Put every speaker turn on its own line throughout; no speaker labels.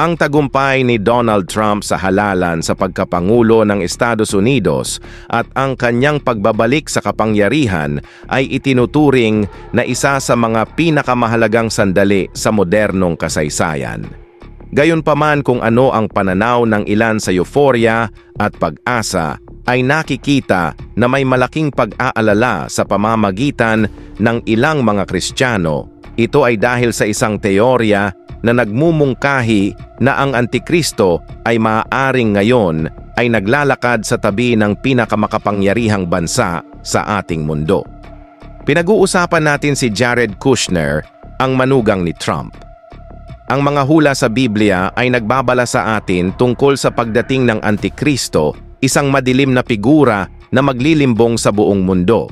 Ang tagumpay ni Donald Trump sa halalan sa pagkapangulo ng Estados Unidos at ang kanyang pagbabalik sa kapangyarihan ay itinuturing na isa sa mga pinakamahalagang sandali sa modernong kasaysayan. Gayunpaman kung ano ang pananaw ng ilan sa euphoria at pag-asa ay nakikita na may malaking pag-aalala sa pamamagitan ng ilang mga Kristiyano. Ito ay dahil sa isang teorya na nagmumungkahi na ang Antikristo ay maaaring ngayon ay naglalakad sa tabi ng pinakamakapangyarihang bansa sa ating mundo. Pinag-uusapan natin si Jared Kushner, ang manugang ni Trump. Ang mga hula sa Biblia ay nagbabala sa atin tungkol sa pagdating ng Antikristo, isang madilim na figura na maglilimbong sa buong mundo.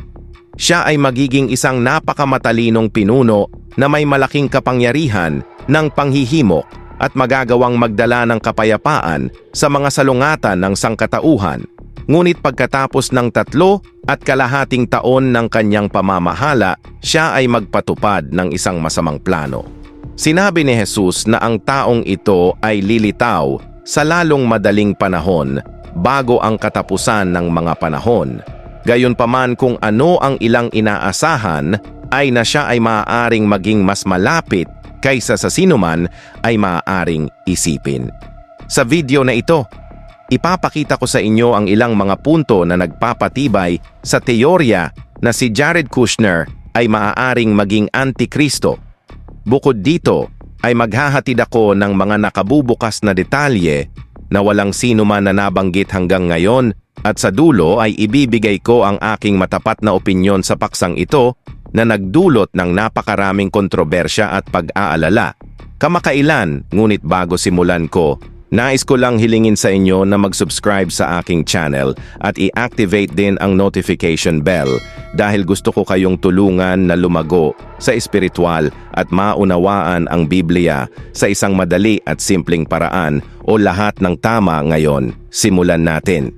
Siya ay magiging isang napakamatalinong pinuno na may malaking kapangyarihan ng panghihimok at magagawang magdala ng kapayapaan sa mga salungatan ng sangkatauhan. Ngunit pagkatapos ng tatlo at kalahating taon ng kanyang pamamahala, siya ay magpatupad ng isang masamang plano. Sinabi ni Jesus na ang taong ito ay lilitaw sa lalong madaling panahon bago ang katapusan ng mga panahon. Gayunpaman kung ano ang ilang inaasahan ay na siya ay maaaring maging mas malapit kaysa sa sinuman ay maaaring isipin. Sa video na ito, ipapakita ko sa inyo ang ilang mga punto na nagpapatibay sa teorya na si Jared Kushner ay maaaring maging antikristo. Bukod dito, ay maghahatid ako ng mga nakabubukas na detalye na walang sino man na nabanggit hanggang ngayon at sa dulo ay ibibigay ko ang aking matapat na opinyon sa paksang ito na nagdulot ng napakaraming kontrobersya at pag-aalala. Kamakailan, ngunit bago simulan ko, nais ko lang hilingin sa inyo na mag-subscribe sa aking channel at i-activate din ang notification bell dahil gusto ko kayong tulungan na lumago sa espiritual at maunawaan ang Biblia sa isang madali at simpleng paraan o lahat ng tama ngayon. Simulan natin.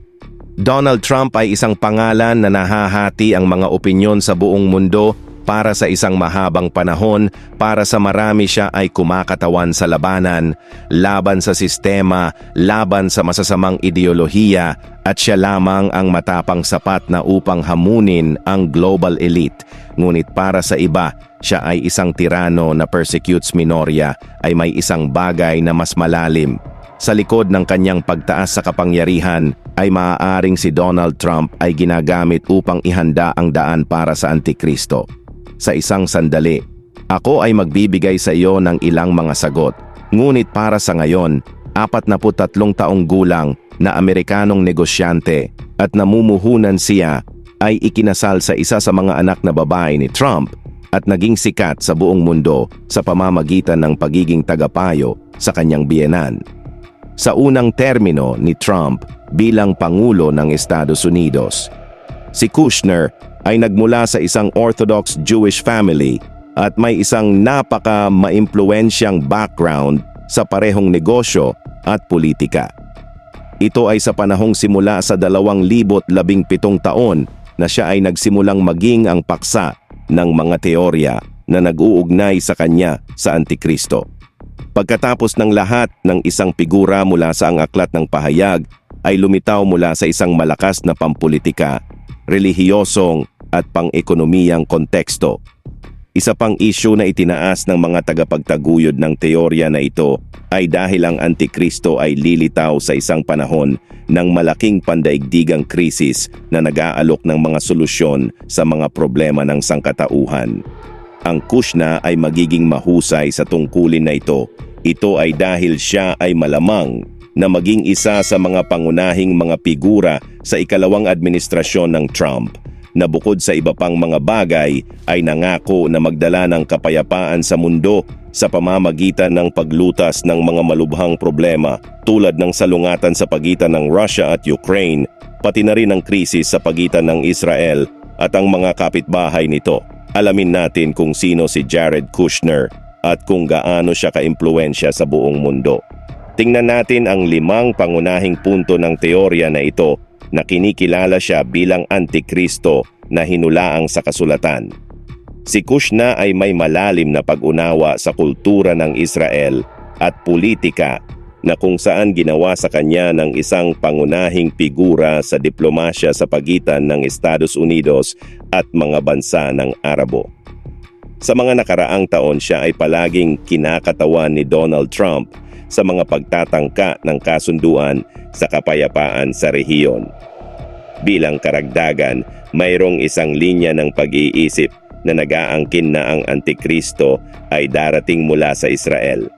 Donald Trump ay isang pangalan na nahahati ang mga opinyon sa buong mundo para sa isang mahabang panahon, para sa marami siya ay kumakatawan sa labanan, laban sa sistema, laban sa masasamang ideolohiya, at siya lamang ang matapang sapat na upang hamunin ang global elite. Ngunit para sa iba, siya ay isang tirano na persecutes minoria, ay may isang bagay na mas malalim, sa likod ng kanyang pagtaas sa kapangyarihan ay maaaring si Donald Trump ay ginagamit upang ihanda ang daan para sa Antikristo. Sa isang sandali, ako ay magbibigay sa iyo ng ilang mga sagot. Ngunit para sa ngayon, 43 taong gulang na Amerikanong negosyante at namumuhunan siya ay ikinasal sa isa sa mga anak na babae ni Trump at naging sikat sa buong mundo sa pamamagitan ng pagiging tagapayo sa kanyang biyenan sa unang termino ni Trump bilang Pangulo ng Estados Unidos. Si Kushner ay nagmula sa isang Orthodox Jewish family at may isang napaka maimpluensyang background sa parehong negosyo at politika. Ito ay sa panahong simula sa 2017 taon na siya ay nagsimulang maging ang paksa ng mga teorya na nag-uugnay sa kanya sa Antikristo. Pagkatapos ng lahat ng isang figura mula sa ang aklat ng pahayag ay lumitaw mula sa isang malakas na pampolitika, relihiyosong at pang-ekonomiyang konteksto. Isa pang isyu na itinaas ng mga tagapagtaguyod ng teorya na ito ay dahil ang Antikristo ay lilitaw sa isang panahon ng malaking pandaigdigang krisis na nag-aalok ng mga solusyon sa mga problema ng sangkatauhan. Ang Kushna ay magiging mahusay sa tungkulin na ito. Ito ay dahil siya ay malamang na maging isa sa mga pangunahing mga figura sa ikalawang administrasyon ng Trump na bukod sa iba pang mga bagay ay nangako na magdala ng kapayapaan sa mundo sa pamamagitan ng paglutas ng mga malubhang problema tulad ng salungatan sa pagitan ng Russia at Ukraine, pati na rin ang krisis sa pagitan ng Israel at ang mga kapitbahay nito. Alamin natin kung sino si Jared Kushner at kung gaano siya kaimpluensya sa buong mundo. Tingnan natin ang limang pangunahing punto ng teorya na ito na kinikilala siya bilang antikristo na hinulaang sa kasulatan. Si Kushna ay may malalim na pag-unawa sa kultura ng Israel at politika
na kung saan ginawa sa kanya ng isang pangunahing figura sa diplomasya sa pagitan ng Estados Unidos at mga bansa ng Arabo. Sa mga nakaraang taon siya ay palaging kinakatawan ni Donald Trump sa mga pagtatangka ng kasunduan sa kapayapaan sa rehiyon. Bilang karagdagan, mayroong isang linya ng pag-iisip na nag-aangkin na ang Antikristo ay darating mula sa Israel.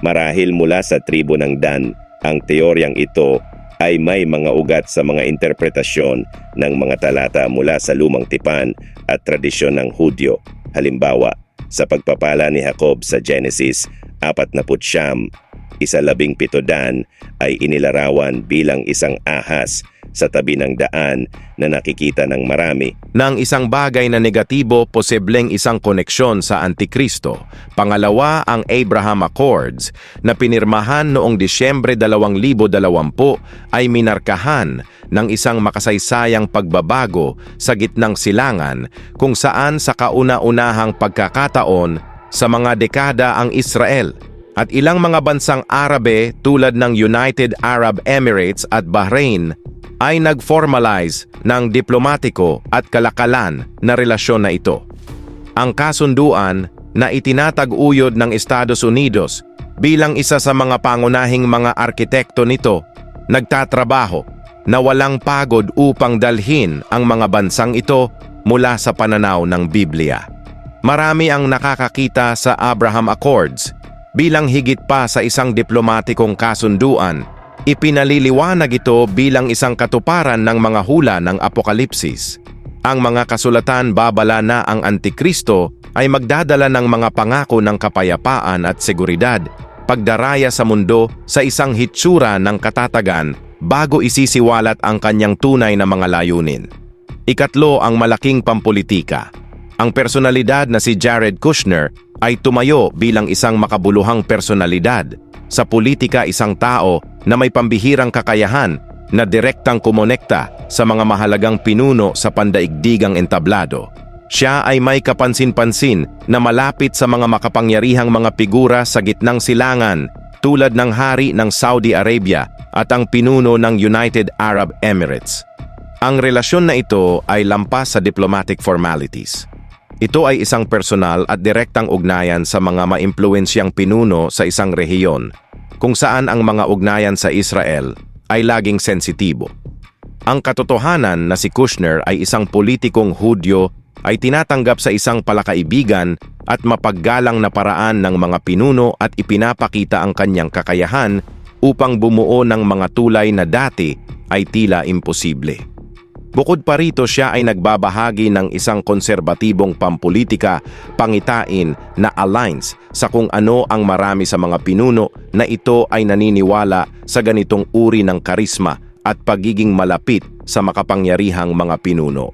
Marahil mula sa tribo ng Dan, ang teoryang ito ay may mga ugat sa mga interpretasyon ng mga talata mula sa lumang tipan at tradisyon ng Hudyo. Halimbawa, sa pagpapala ni Jacob sa Genesis 49, isa labing pito dan ay inilarawan bilang isang ahas sa tabi ng daan na nakikita ng marami
ng isang bagay na negatibo posibleng isang koneksyon sa Antikristo. Pangalawa ang Abraham Accords na pinirmahan noong Disyembre 2020 ay minarkahan ng isang makasaysayang pagbabago sa gitnang silangan kung saan sa kauna-unahang pagkakataon sa mga dekada ang Israel at ilang mga bansang Arabe tulad ng United Arab Emirates at Bahrain ay nag-formalize ng diplomatiko at kalakalan na relasyon na ito. Ang kasunduan na itinatag-uyod ng Estados Unidos bilang isa sa mga pangunahing mga arkitekto nito, nagtatrabaho na walang pagod upang dalhin ang mga bansang ito mula sa pananaw ng Biblia. Marami ang nakakakita sa Abraham Accords bilang higit pa sa isang diplomatikong kasunduan Ipinaliliwanag ito bilang isang katuparan ng mga hula ng apokalipsis. Ang mga kasulatan babala na ang Antikristo ay magdadala ng mga pangako ng kapayapaan at seguridad, pagdaraya sa mundo sa isang hitsura ng katatagan bago isisiwalat ang kanyang tunay na mga layunin. Ikatlo ang malaking pampolitika. Ang personalidad na si Jared Kushner ay tumayo bilang isang makabuluhang personalidad sa politika isang tao na may pambihirang kakayahan na direktang kumonekta sa mga mahalagang pinuno sa pandaigdigang entablado. Siya ay may kapansin-pansin na malapit sa mga makapangyarihang mga figura sa gitnang silangan tulad ng hari ng Saudi Arabia at ang pinuno ng United Arab Emirates. Ang relasyon na ito ay lampas sa diplomatic formalities. Ito ay isang personal at direktang ugnayan sa mga maimpluwensyang pinuno sa isang rehiyon, kung saan ang mga ugnayan sa Israel ay laging sensitibo. Ang katotohanan na si Kushner ay isang politikong Hudyo ay tinatanggap sa isang palakaibigan at mapaggalang na paraan ng mga pinuno at ipinapakita ang kanyang kakayahan upang bumuo ng mga tulay na dati ay tila imposible. Bukod pa rito siya ay nagbabahagi ng isang konserbatibong pampolitika pangitain na aligns sa kung ano ang marami sa mga pinuno na ito ay naniniwala sa ganitong uri ng karisma at pagiging malapit sa makapangyarihang mga pinuno.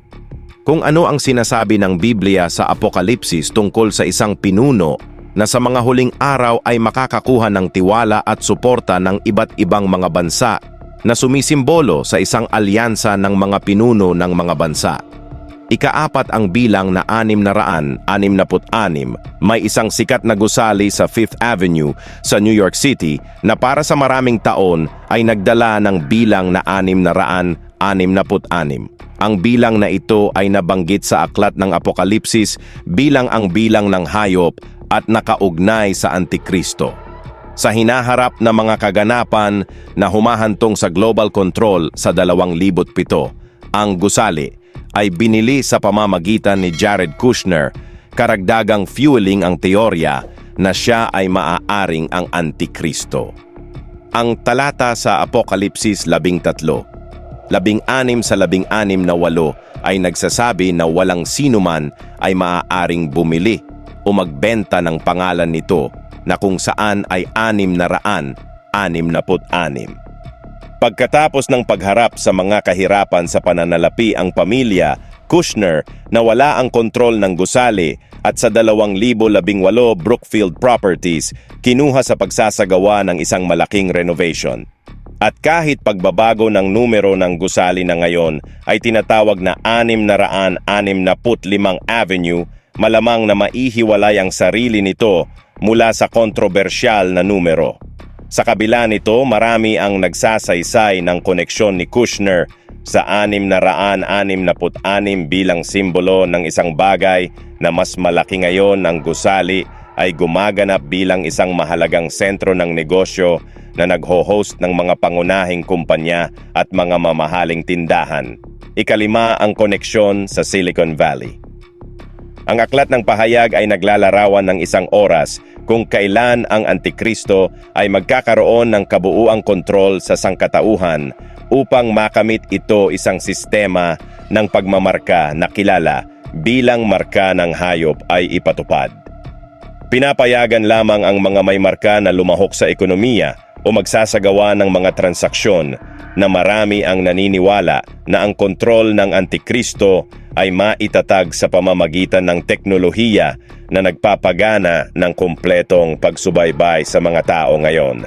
Kung ano ang sinasabi ng Biblia sa Apokalipsis tungkol sa isang pinuno na sa mga huling araw ay makakakuha ng tiwala at suporta ng iba't ibang mga bansa na sumisimbolo sa isang alyansa ng mga pinuno ng mga bansa. Ikaapat ang bilang na anim na raan, anim na anim, may isang sikat na gusali sa Fifth Avenue sa New York City na para sa maraming taon ay nagdala ng bilang na anim na raan, anim na anim. Ang bilang na ito ay nabanggit sa aklat ng Apokalipsis bilang ang bilang ng hayop at nakaugnay sa Antikristo sa hinaharap na mga kaganapan na humahantong sa global control sa 2007. Ang gusali ay binili sa pamamagitan ni Jared Kushner, karagdagang fueling ang teorya na siya ay maaaring ang Antikristo. Ang talata sa Apokalipsis 13, labing anim sa labing anim na walo ay nagsasabi na walang sinuman ay maaaring bumili o magbenta ng pangalan nito na kung saan ay anim na raan, anim na anim. Pagkatapos ng pagharap sa mga kahirapan sa pananalapi ang pamilya, Kushner nawala ang kontrol ng gusali at sa 2018 Brookfield Properties kinuha sa pagsasagawa ng isang malaking renovation. At kahit pagbabago ng numero ng gusali na ngayon ay tinatawag na 665 Avenue, malamang na maihiwalay ang sarili nito mula sa kontrobersyal na numero.
Sa kabila nito, marami ang nagsasaysay ng koneksyon ni Kushner sa 666 bilang simbolo ng isang bagay na mas malaki ngayon ang gusali ay gumaganap bilang isang mahalagang sentro ng negosyo na nagho-host ng mga pangunahing kumpanya at mga mamahaling tindahan. Ikalima ang koneksyon sa Silicon Valley. Ang aklat ng pahayag ay naglalarawan ng isang oras kung kailan ang Antikristo ay magkakaroon ng kabuuang kontrol sa sangkatauhan upang makamit ito isang sistema ng pagmamarka na kilala bilang marka ng hayop ay ipatupad. Pinapayagan lamang ang mga may marka na lumahok sa ekonomiya o magsasagawa ng mga transaksyon na marami ang naniniwala na ang kontrol ng Antikristo ay maitatag sa pamamagitan ng teknolohiya na nagpapagana ng kumpletong pagsubaybay sa mga tao ngayon.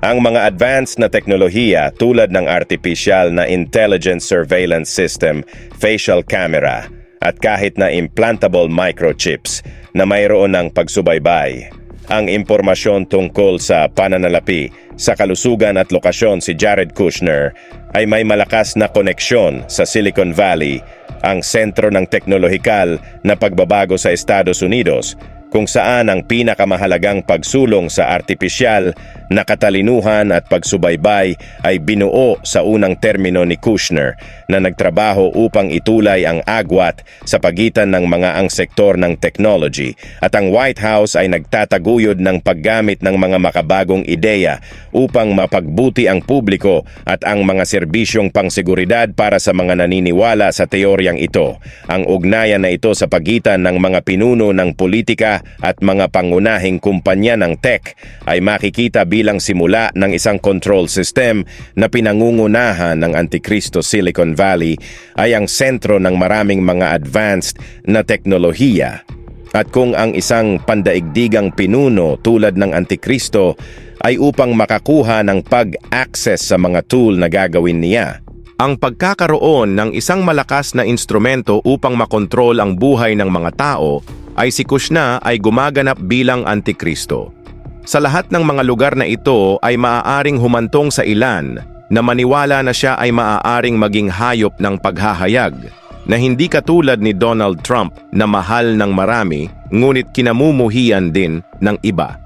Ang mga advanced na teknolohiya tulad ng artificial na intelligence surveillance system, facial camera, at kahit na implantable microchips na mayroon ng pagsubaybay. Ang impormasyon tungkol sa pananalapi sa kalusugan at lokasyon si Jared Kushner ay may malakas na koneksyon sa Silicon Valley, ang sentro ng teknolohikal na pagbabago sa Estados Unidos kung saan ang pinakamahalagang pagsulong sa artipisyal na katalinuhan at pagsubaybay ay binuo sa unang termino ni Kushner na nagtrabaho upang itulay ang agwat sa pagitan ng mga ang sektor ng technology at ang White House ay nagtataguyod ng paggamit ng mga makabagong ideya upang mapagbuti ang publiko at ang mga serbisyong pangseguridad para sa mga naniniwala sa teoryang ito. Ang ugnayan na ito sa pagitan ng mga pinuno ng politika at mga pangunahing kumpanya ng tech ay makikita bilang simula ng isang control system na pinangungunahan ng Antikristo Silicon Valley ay ang sentro ng maraming mga advanced na teknolohiya. At kung ang isang pandaigdigang pinuno tulad ng Antikristo ay upang makakuha ng pag-access sa mga tool na gagawin niya,
Ang pagkakaroon ng isang malakas na instrumento upang makontrol ang buhay ng mga tao ay si Kushna ay gumaganap bilang Antikristo. Sa lahat ng mga lugar na ito ay maaaring humantong sa ilan na maniwala na siya ay maaaring maging hayop ng paghahayag na hindi katulad ni Donald Trump na mahal ng marami ngunit kinamumuhian din ng iba.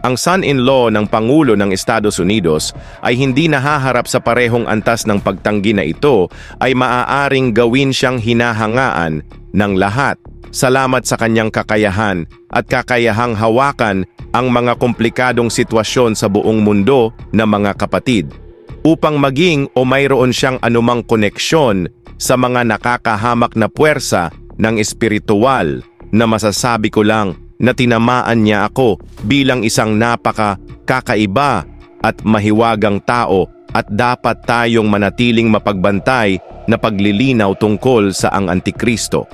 Ang son-in-law ng Pangulo ng Estados Unidos ay hindi nahaharap sa parehong antas ng pagtanggi na ito ay maaaring gawin siyang hinahangaan ng lahat salamat sa kanyang kakayahan at kakayahang hawakan ang mga komplikadong sitwasyon sa buong mundo na mga kapatid upang maging o mayroon siyang anumang koneksyon sa mga nakakahamak na puwersa ng espiritual na masasabi ko lang na tinamaan niya ako bilang isang napaka kakaiba at mahiwagang tao at dapat tayong manatiling mapagbantay na paglilinaw tungkol sa ang Antikristo.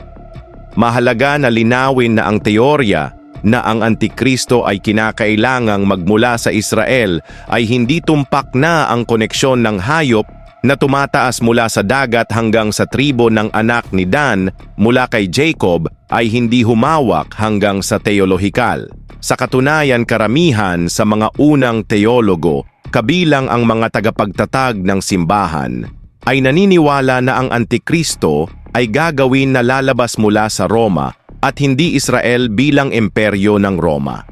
Mahalaga na linawin na ang teorya na ang Antikristo ay kinakailangang magmula sa Israel ay hindi tumpak na ang koneksyon ng hayop na tumataas mula sa dagat hanggang sa tribo ng anak ni Dan mula kay Jacob ay hindi humawak hanggang sa teolohikal. Sa katunayan karamihan sa mga unang teologo, kabilang ang mga tagapagtatag ng simbahan, ay naniniwala na ang Antikristo ay gagawin na lalabas mula sa Roma at hindi Israel bilang imperyo ng Roma.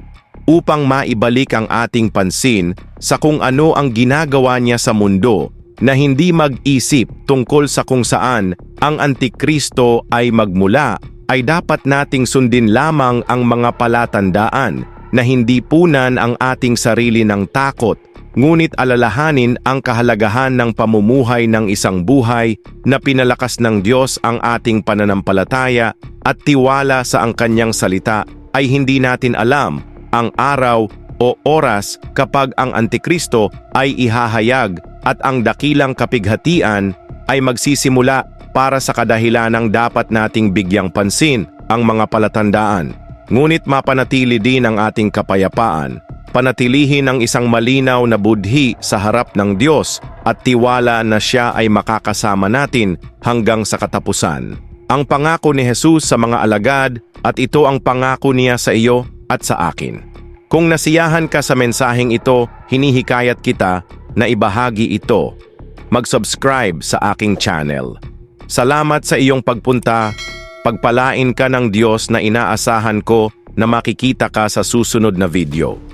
Upang maibalik ang ating pansin sa kung ano ang ginagawa niya sa mundo na hindi mag-isip tungkol sa kung saan ang Antikristo ay magmula ay dapat nating sundin lamang ang mga palatandaan na hindi punan ang ating sarili ng takot ngunit alalahanin ang kahalagahan ng pamumuhay ng isang buhay na pinalakas ng Diyos ang ating pananampalataya at tiwala sa ang kanyang salita ay hindi natin alam ang araw o oras kapag ang Antikristo ay ihahayag at ang dakilang kapighatian ay magsisimula para sa kadahilanang dapat nating bigyang pansin ang mga palatandaan. Ngunit mapanatili din ang ating kapayapaan panatilihin ang isang malinaw na budhi sa harap ng Diyos at tiwala na siya ay makakasama natin hanggang sa katapusan. Ang pangako ni Jesus sa mga alagad at ito ang pangako niya sa iyo at sa akin. Kung nasiyahan ka sa mensaheng ito, hinihikayat kita na ibahagi ito. Mag-subscribe sa aking channel. Salamat sa iyong pagpunta. Pagpalain ka ng Diyos na inaasahan ko na makikita ka sa susunod na video.